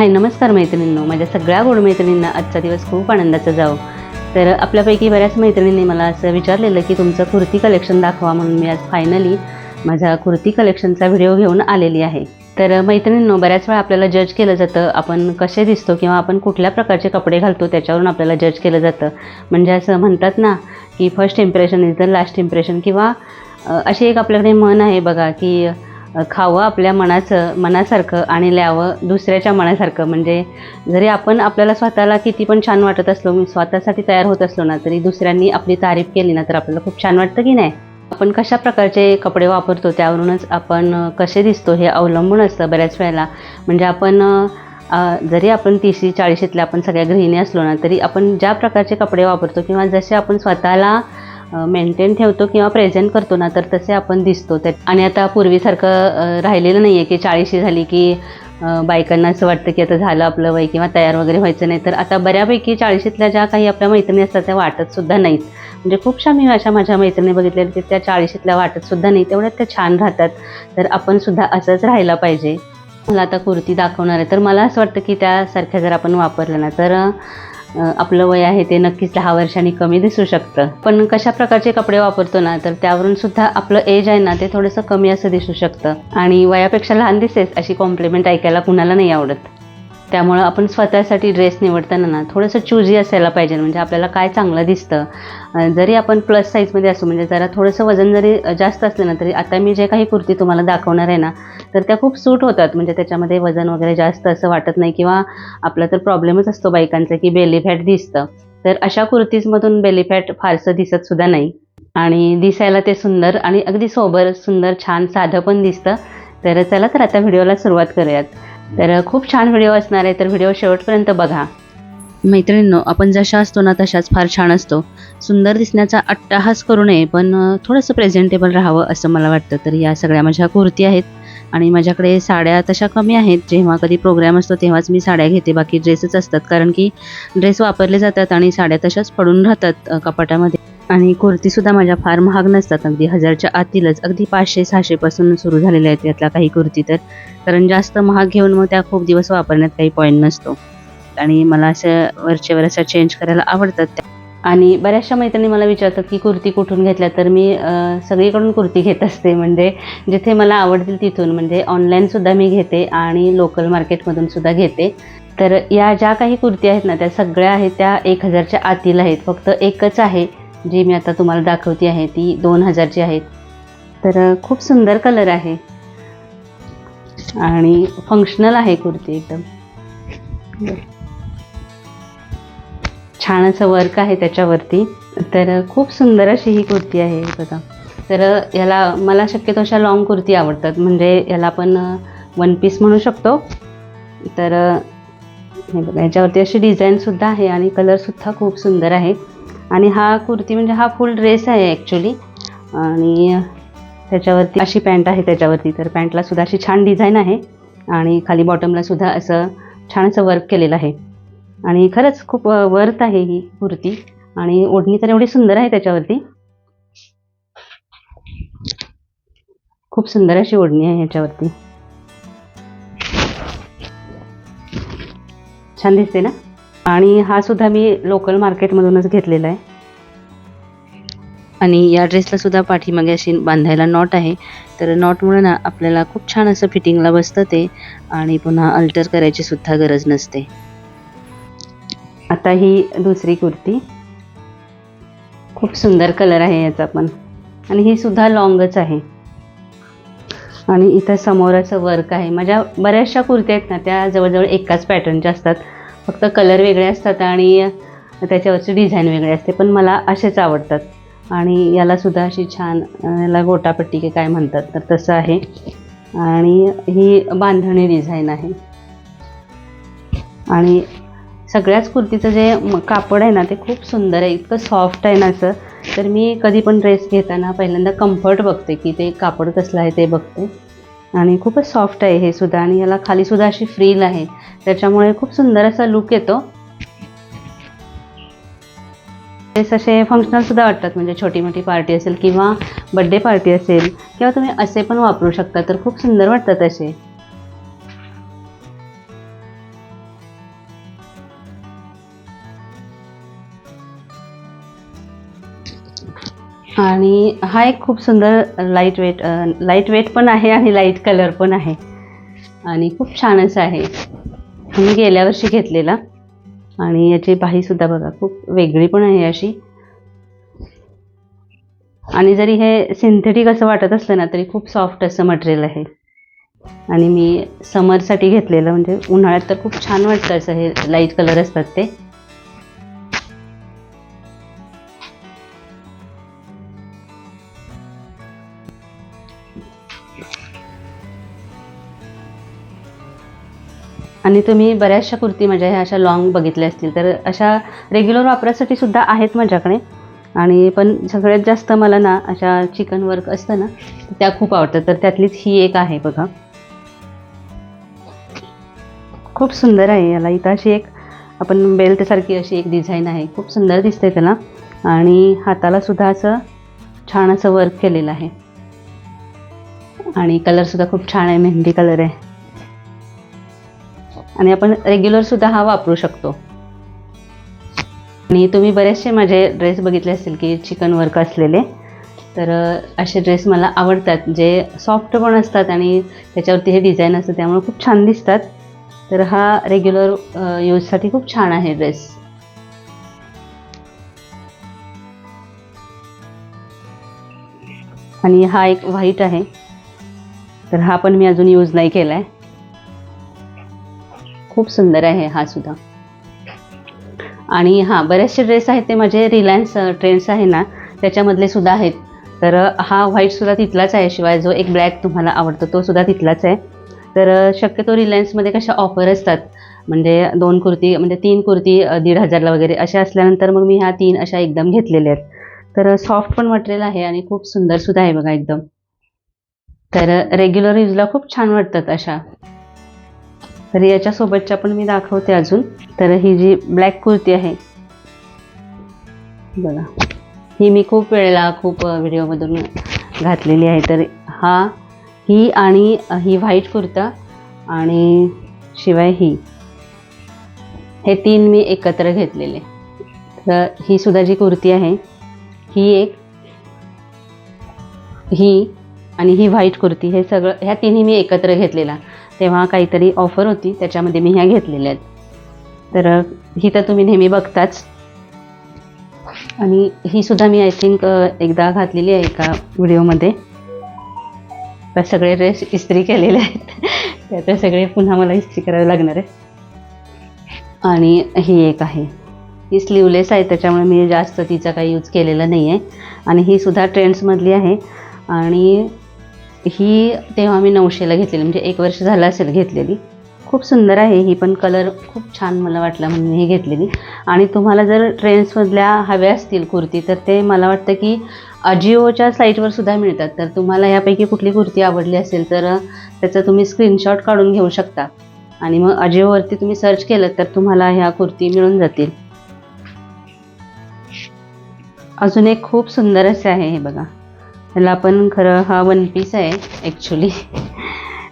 हाय नमस्कार मैत्रिणींनो. माझ्या सगळ्या गोड मैत्रिणींना आजचा दिवस खूप आनंदाचा जाओ तर आपल्यापैकी बऱ्याच मैत्रिणींनी मला असं विचारलेलं की तुमचं कुर्ती कलेक्शन दाखवा म्हणून मी आज फायनली माझा कुर्ती कलेक्शनचा व्हिडिओ घेऊन आलेली आहे. तर मैत्रिणींनो बऱ्याच वेळा आपल्याला जज केलं जातं आपण कसे दिसतो किंवा आपण कुठल्या प्रकारचे कपडे घालतो त्याच्यावरून आपल्याला जज केलं जातं. म्हणजे असं म्हणतात ना की first impression is the last impression किंवा अशी एक आपल्याकडे मन आहे बघा की खावं आपल्या मनाचं मनासारखं आणि ल्यावं दुसऱ्याच्या मनासारखं. म्हणजे जरी आपण आपल्याला स्वतःला किती पण छान वाटत असलो मी स्वतःसाठी तयार होत असलो ना तरी दुसऱ्यांनी आपली तारीफ केली ना तर आपल्याला खूप छान वाटतं की नाही? आपण कशा प्रकारचे कपडे वापरतो त्यावरूनच आपण कसे दिसतो हे अवलंबून असतं बऱ्याच वेळेला. म्हणजे आपण जरी आपण तीसशे चाळीशीतल्या आपण सगळ्या गृहिणी असलो ना तरी आपण ज्या प्रकारचे कपडे वापरतो किंवा जसे आपण स्वतःला मेंटेन ठेवतो किंवा प्रेझेंट करतो ना तर तसे आपण दिसतो. त्या आणि आता पूर्वीसारखं राहिलेलं नाही आहे की चाळीशी झाली की बायकांना असं वाटतं की आता झालं आपलं वय किंवा तयार वगैरे व्हायचं नाही. तर आता बऱ्यापैकी चाळीशीतल्या ज्या काही आपल्या मैत्रिणी असतात त्या वाटतसुद्धा नाहीत. म्हणजे खूपशा मी अशा माझ्या मैत्रिणी बघितलेल्या की त्या चाळीशीतल्या वाटतसुद्धा नाही तेवढ्यात त्या छान राहतात. तर आपणसुद्धा असंच राहायला पाहिजे. मला आता कुर्ती दाखवणार आहे. तर मला असं वाटतं की त्यासारख्या जर आपण वापरलं ना तर आपलं वय आहे ते नक्कीच दहा वर्षांनी कमी दिसू शकतं. पण कशा प्रकारचे कपडे वापरतो ना तर त्यावरून सुद्धा आपलं एज आहे ना ते थोडंसं कमी असं दिसू शकतं. आणि वयापेक्षा लहान दिसेस अशी कॉम्प्लिमेंट ऐकायला कुणाला नाही आवडत. त्यामुळं आपण स्वतःसाठी ड्रेस निवडताना ना थोडंसं चुजी असायला पाहिजे. म्हणजे आपल्याला काय चांगलं दिसतं. जरी आपण प्लस साईजमध्ये असू म्हणजे जरा थोडंसं वजन जरी जास्त असलं ना तरी आता मी जे काही कुर्ती तुम्हाला दाखवणार आहे ना तर त्या खूप सूट होतात. म्हणजे त्याच्यामध्ये वजन वगैरे जास्त असं वाटत नाही किंवा आपला तर प्रॉब्लेमच असतो बायकांचा की बेली फॅट दिसतं. तर अशा कुर्तीजमधून बेली फॅट फारसं दिसत सुद्धा नाही. आणि दिसायला ते सुंदर आणि अगदी सोबर सुंदर छान साधं पण दिसतं. तर चला तर आता व्हिडिओला सुरुवात करूयात. तर खूप छान व्हिडिओ असणार आहे तर व्हिडिओ शेवटपर्यंत बघा. मैत्रिणींनो आपण जशा असतो ना तशाच फार छान असतो. सुंदर दिसण्याचा अट्टाहास करू नये पण थोडंसं प्रेझेंटेबल राहावं असं मला वाटतं. तर या सगळ्या माझ्या कुर्ती आहेत आणि माझ्याकडे साड्या तशा कमी आहेत. जेव्हा कधी प्रोग्राम असतो तेव्हाच मी साड्या घेते. बाकी ड्रेसच असतात कारण की ड्रेस वापरले जातात आणि साड्या तशाच पडून राहतात कपाटामध्ये. आणि कुर्तीसुद्धा माझ्या फार महाग नसतात. अगदी हजारच्या आतीलच अगदी पाचशे सहाशेपासून सुरू झालेल्या आहेत यातल्या काही कुर्ती तर. कारण जास्त महाग घेऊन मग त्या खूप दिवस वापरण्यात काही पॉईंट नसतो. आणि मला असं वरचेवर असं चेंज करायला आवडतात त्या. आणि बऱ्याचशा मैत्रिणी मला विचारतात की कुर्ती कुठून घेतल्या? तर मी सगळीकडून कुर्ती घेत असते. म्हणजे जिथे मला आवडतील तिथून. म्हणजे ऑनलाईनसुद्धा मी घेते आणि लोकल मार्केटमधून सुद्धा घेते. तर या ज्या काही कुर्ती आहेत ना त्या सगळ्या आहेत त्या एक हजारच्या आतील आहेत. फक्त एकच आहे. जी मी आता तुम्हाला दाखवते आहे ती दोन हजारची आहेत. तर खूप सुंदर कलर आहे. आणि फंक्शनल आहे कुर्ती एकदम. छान असं वर्क आहे त्याच्यावरती. तर खूप सुंदर अशी ही कुर्ती आहे बघा. तर याला मला शक्यतो अशा लॉंग कुर्ती आवडतात. म्हणजे याला आपण वन पीस म्हणू शकतो. तर हे बघा याच्यावरती अशी डिझाईनसुद्धा आहे आणि कलरसुद्धा खूप सुंदर आहे. आणि हा कुर्ती म्हणजे हा फुल ड्रेस आहे ॲक्च्युली आणि त्याच्यावरती अशी पॅन्ट आहे त्याच्यावरती. तर पॅन्टला सुद्धा अशी छान डिझाईन आहे. आणि खाली बॉटमला सुद्धा असं छान असं वर्क केलेलं आहे. आणि खरंच खूप वर्थ आहे ही कुर्ती. आणि ओढणी तर एवढी सुंदर आहे त्याच्यावरती. खूप सुंदर अशी ओढणी आहे याच्यावरती. छान दिसते ना? आणि हा सुद्धा मी लोकल मार्केटमधूनच घेतलेला आहे. आणि या ड्रेसला सुद्धा पाठीमागे अशी बांधायला नॉट आहे. तर नॉटमुळे ना आपल्याला खूप छान असं फिटिंगला बसतं ते आणि पुन्हा अल्टर करायची सुद्धा गरज नसते. आता ही दुसरी कुर्ती. खूप सुंदर कलर आहे याचा पण. आणि ही सुद्धा लॉंगच आहे. आणि इथं समोर असं वर्क आहे. माझ्या बऱ्याचशा कुर्त्या आहेत ना त्या जवळजवळ एकाच पॅटर्नच्या असतात. फक्त कलर वेगळे असतात आणि त्याच्यावरची डिझाईन वेगळी असते पण मला असेच आवडतात. आणि यालासुद्धा अशी छान याला गोटापट्टी की काय म्हणतात तर तसं आहे. आणि ही बांधणी डिझाईन आहे. आणि सगळ्याच कुर्तीचं जे कापड आहे ना ते खूप सुंदर आहे इतकं सॉफ्ट आहे ना असं. तर मी कधी पण ड्रेस घेताना पहिल्यांदा कम्फर्ट बघते की ते कापड कसलं आहे ते बघते. आणि खूपच सॉफ्ट आहे हे सुद्धा. आणि याला खाली सुद्धा अशी फ्रील आहे. त्याच्यामुळे खूप सुंदर असा लुक येतो. ड्रेस असे फंक्शनल सुद्धा वाटतात. म्हणजे छोटी मोठी पार्टी असेल किंवा बड्डे पार्टी असेल किंवा तुम्ही असे पण वापरू शकता. तर खूप सुंदर वाटतात असे. आणि हा एक खूप सुंदर लाइट वेट लाइट वेट पण आहे आणि लाइट कलर पण आहे. आणि खूप छान असं आहे. मी गेल्या वर्षी घेतलेला. आणि याची बाहीसुद्धा बघा खूप वेगळी पण आहे अशी. आणि जरी हे सिंथेटिक असं वाटत असलं ना तरी खूप सॉफ्ट असं मटेरियल आहे. आणि मी समरसाठी घेतलेलं म्हणजे उन्हाळ्यात तर खूप छान वाटतं असं हे लाइट कलर असतात ते. आणि तुम्ही बऱ्याचशा कुर्ती माझ्या ह्या अशा लॉंग बघितल्या असतील. तर अशा रेग्युलर वापरासाठी सुद्धा आहेत माझ्याकडे. आणि पण सगळ्यात जास्त मला ना अशा चिकन वर्क असतं ना त्या खूप आवडतात. तर त्यातलीच ही एक आहे बघा. खूप सुंदर आहे याला. इथं अशी एक आपण बेल्टसारखी अशी एक डिझाईन आहे. खूप सुंदर दिसते त्याला. आणि हाताला सुद्धा असं छान असं वर्क केलेलं आहे. आणि कलरसुद्धा खूप छान आहे. मेहंदी कलर आहे. आणि आपण रेग्युलरसुद्धा हा वापरू शकतो. आणि तुम्ही बरेचसे माझे ड्रेस बघितले असतील की चिकन वर्क असलेले. तर असे ड्रेस मला आवडतात जे सॉफ्ट पण असतात आणि त्याच्यावरती हे डिझाईन असतं त्यामुळे खूप छान दिसतात. तर हा रेग्युलर यूजसाठी खूप छान आहे ड्रेस आणि हा एक व्हाईट आहे. तर हा पण मी अजून यूज नाही केला आहे खूप सुंदर आहे हा सुद्धा. आणि हां बरेचसे ड्रेस आहेत ते माझे रिलायन्स ट्रेंड्स आहे ना त्याच्यामधले सुद्धा आहेत. तर हा व्हाईटसुद्धा तिथलाच आहे शिवाय जो एक ब्लॅक तुम्हाला आवडतो तो सुद्धा तिथलाच आहे. तर शक्यतो रिलायन्समध्ये कशा ऑफर असतात? म्हणजे दोन कुर्ती म्हणजे तीन कुर्ती दीड हजारला वगैरे अशा असल्यानंतर मग मी ह्या तीन अशा एकदम घेतलेल्या आहेत. तर सॉफ्ट पण मटेरियल आहे आणि खूप सुंदरसुद्धा आहे बघा एकदम. तर रेग्युलर यूजला खूप छान वाटतात अशा. तर याच्यासोबतच्या पण मी दाखवते अजून. तर ही जी ब्लॅक कुर्ती आहे बघा. ही मी खूप वेळेला खूप व्हिडिओमधून घातलेली आहे. तर हा ही आणि ही व्हाईट कुर्ता आणि शिवाय ही. हे तीन मी एकत्र घेतलेले. तर ही सुद्धा जी कुर्ती आहे ही एक ही आणि ही व्हाईट कुर्ती हे सगळं ह्या तिन्ही मी एकत्र घेतलेला. तेव्हा काहीतरी ऑफर होती त्याच्यामध्ये मी ह्या घेतलेल्या आहेत. तर ही तर तुम्ही नेहमी बघताच. आणि ही सुद्धा मी आय थिंक एकदा घातलेली आहे एका व्हिडिओमध्ये. तर सगळे ड्रेस इस्त्री केलेले आहेत. त्याचे सगळे पुन्हा मला इस्त्री करावे लागणार आहे आणि ही एक आहे. ही स्लीवलेस आहे त्याच्यामुळे मी जास्त तिचा काही यूज केलेला नाही आहे आणि ही सुद्धा ट्रेंड्समधली आहे. आणि ही तेव्हा मी नऊशेला घेतलेली म्हणजे एक वर्ष झालं असेल घेतलेली. खूप सुंदर आहे ही पण कलर खूप छान मला वाटला म्हणून ही घेतलेली. आणि तुम्हाला जर ट्रेंड्समधल्या हव्या असतील कुर्ती तर ते मला वाटतं की अजिओच्या साईटवर सुद्धा मिळतात. तर तुम्हाला यापैकी कुठली कुर्ती आवडली असेल तर त्याचा तुम्ही स्क्रीनशॉट काढून घेऊ शकता. आणि मग अजिओवरती तुम्ही सर्च केलं तर तुम्हाला ह्या कुर्ती मिळून जातील. अजून एक खूप सुंदर असे आहे हे बघा. ह्याला पण खरं हा वन पीस आहे ॲक्च्युली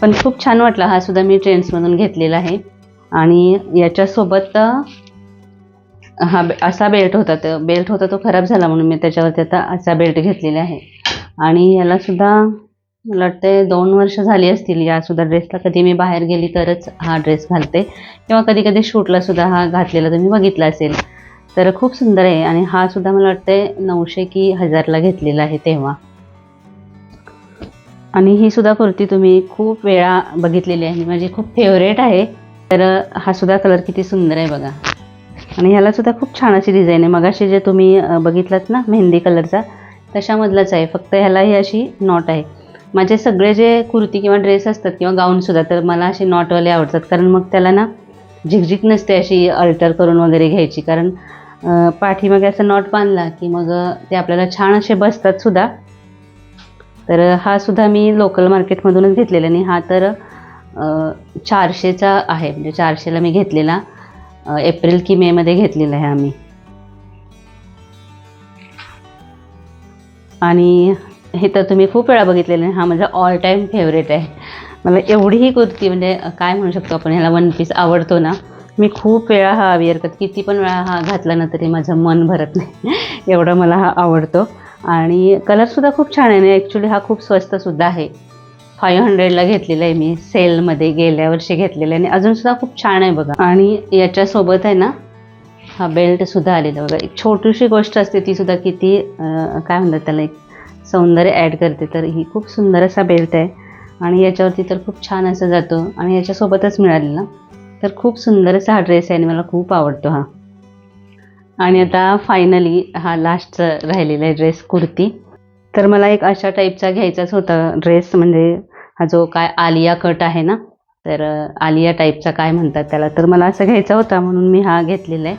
पण खूप छान वाटला हा सुद्धा मी ट्रेंड्समधून घेतलेला आहे. आणि याच्यासोबत हा असा बेल्ट होता तर बेल्ट होता तो खराब झाला म्हणून मी त्याच्यावरती आता असा बेल्ट घेतलेला आहे. आणि यालासुद्धा मला वाटतं दोन वर्ष झाली असतील यासुद्धा ड्रेसला कधी मी बाहेर गेली तरच हा ड्रेस घालते. किंवा कधी कधी शूटलासुद्धा हा घातलेला तुम्ही बघितला असेल. तर खूप सुंदर आहे. आणि हा सुद्धा मला वाटतं नऊशे की हजारला घेतलेला आहे तेव्हा. आणि ही सुद्धा कुर्ती तुम्ही खूप वेळा बघितलेली आहे. माझी खूप फेवरेट आहे. तर हा सुद्धा कलर किती सुंदर आहे बघा. आणि ह्याला सुद्धा खूप छान अशी डिझाईन आहे. मगाशी जे तुम्ही बघितलात ना मेहंदी कलरचा तशामधलाच आहे. फक्त ह्याला ही अशी नॉट आहे. माझे सगळे जे कुर्ती किंवा ड्रेस असतात किंवा गाऊनसुद्धा तर मला असे नॉटवाले आवडतात. कारण मग त्याला ना झिकझिक नसते अशी अल्टर करून वगैरे घ्यायची. कारण पाठीमागे असं नॉट बांधला की मग ते आपल्याला छान असे बसतात सुद्धा. तर हा सुद्धा मी लोकल मार्केटमधूनच घेतलेला आणि हा तर चारशेचा आहे. म्हणजे चारशेला मी घेतलेला. एप्रिल की मेमध्ये घेतलेला आहे आम्ही. आणि हे तर तुम्ही खूप वेळा बघितलेलं आहे. हा माझा ऑल टाईम फेवरेट आहे. मला एवढीही कुर्ती म्हणजे काय म्हणू शकतो आपण ह्याला वन पीस आवडतो ना. मी खूप वेळा हा अवेअर करत. किती पण वेळा हा घातला ना तरी माझं मन भरत नाही. एवढा मला हा आवडतो. आणि कलरसुद्धा खूप छान आहे ना. ॲक्च्युली हा खूप स्वस्तसुद्धा आहे. फाईव्ह हंड्रेडला घेतलेला आहे मी. सेलमध्ये गेल्या वर्षी घेतलेला आहे. आणि अजूनसुद्धा खूप छान आहे बघा. आणि याच्यासोबत आहे ना हा बेल्टसुद्धा आलेला बघा. एक छोटीशी गोष्ट असते तीसुद्धा किती काय म्हणतात त्याला एक सौंदर्य ॲड करते. तर ही खूप सुंदर असा बेल्ट आहे. आणि याच्यावरती तर खूप छान असं जातो. आणि याच्यासोबतच मिळालेला. तर खूप सुंदर असा हा ड्रेस आहे आणि मला खूप आवडतो हा. आणि आता फायनली हा लास्टचा राहिलेला आहे ड्रेस कुर्ती. तर मला एक अशा टाईपचा घ्यायचाच होता ड्रेस म्हणजे हा जो काय आलिया कट आहे ना तर आलिया टाईपचा काय म्हणतात त्याला तर मला असं घ्यायचा होता म्हणून मी हा घेतलेला आहे.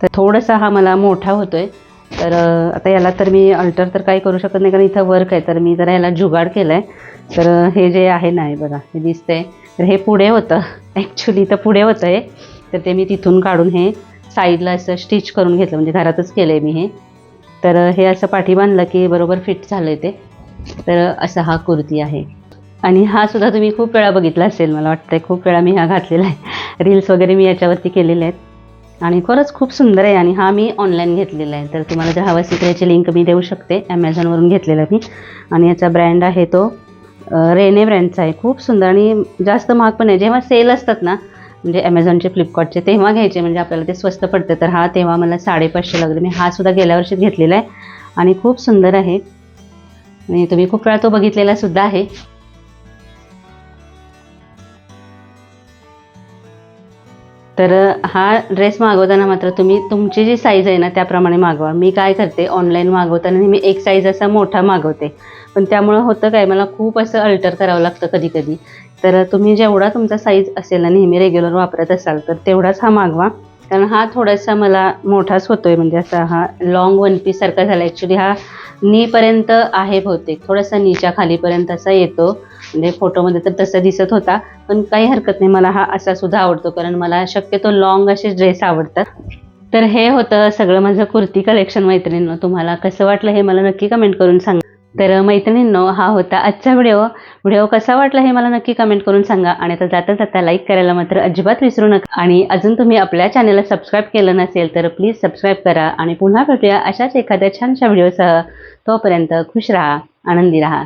तर थोडासा हा मला मोठा होतो आहे तर आता याला तर मी अल्टर तर काही करू शकत नाही कारण इथं वर्क आहे तर मी जरा याला जुगाड केलं आहे तर हे जे आहे ना हे बघा हे दिसतंय. तर हे पुढे होतं. ॲक्च्युली इथं पुढे होतं हे तर ते मी तिथून काढून हे साईडला असं स्टिच करून घेतलं म्हणजे घरातच केलं आहे मी हे. तर हे असं पाठी बांधलं की बरोबर फिट झालं आहे ते. तर असा हा कुर्ती आहे. आणि हा सुद्धा तुम्ही खूप वेळा बघितला असेल मला वाटतं खूप वेळा मी हा घातलेला आहे. रील्स वगैरे मी याच्यावरती केलेले आहेत. आणि खरंच खूप सुंदर आहे आणि हा मी ऑनलाईन घेतलेला आहे. तर तुम्हाला जर हवा असेल तर याची लिंक मी देऊ शकते ॲमेझॉनवरून घेतलेला मी. आणि याचा ब्रँड आहे तो रेने ब्रँडचा आहे. खूप सुंदर आणि जास्त महाग पण आहे. जेव्हा सेल असतात ना म्हणजे ॲमेझॉनचे फ्लिपकार्टचे तेव्हा घ्यायचे म्हणजे आपल्याला ते स्वस्त पडते. तर हा तेव्हा मला साडेपाचशे लागले. मी हा सुद्धा गेल्या वर्षीच घेतलेला आहे आणि खूप सुंदर आहे. आणि तुम्ही खूप वेळा तो बघितलेला सुद्धा आहे. तर हा ड्रेस मागवताना मात्र तुम्ही तुमची जी साईज आहे ना त्याप्रमाणे मागवा. मी काय करते ऑनलाईन मागवताना मी एक साईज असा मोठा मागवते. पण त्यामुळं होतं काय मला खूप असं अल्टर करावं लागतं कधी कधी. तर तुम्ही जेवढा तुमचा साईज असेल ना नेहमी रेग्युलर वापरत असाल तर तेवढाच हा मागवा. कारण हा थोडासा मला मोठाच होतो आहे म्हणजे असा हा लॉंग वन पीस सारखा झाला ॲक्च्युली हा नीपर्यंत आहे बहुतेक. थोडासा नीच्या खालीपर्यंत असा येतो. म्हणजे फोटोमध्ये तर तसं दिसत होता पण काही हरकत नाही. मला हा असा सुद्धा आवडतो कारण मला शक्यतो लॉंग असे ड्रेस आवडतात. तर हे होतं सगळं माझं कुर्ती कलेक्शन मैत्रिणींना. तुम्हाला कसं वाटलं हे मला नक्की कमेंट करून सांगा. तर मैत्रिणींनो हा होता आजचा व्हिडिओ. व्हिडिओ कसा वाटला हे मला नक्की कमेंट करून सांगा आणि आता जाता जाता लाईक करायला मात्र अजिबात विसरू नका. आणि अजून तुम्ही आपल्या चॅनलला सबस्क्राईब केलं नसेल तर प्लीज सबस्क्राईब करा आणि पुन्हा भेटूया अशाच एखाद्या छानशा व्हिडिओसह. तोपर्यंत खुश राहा आनंदी राहा.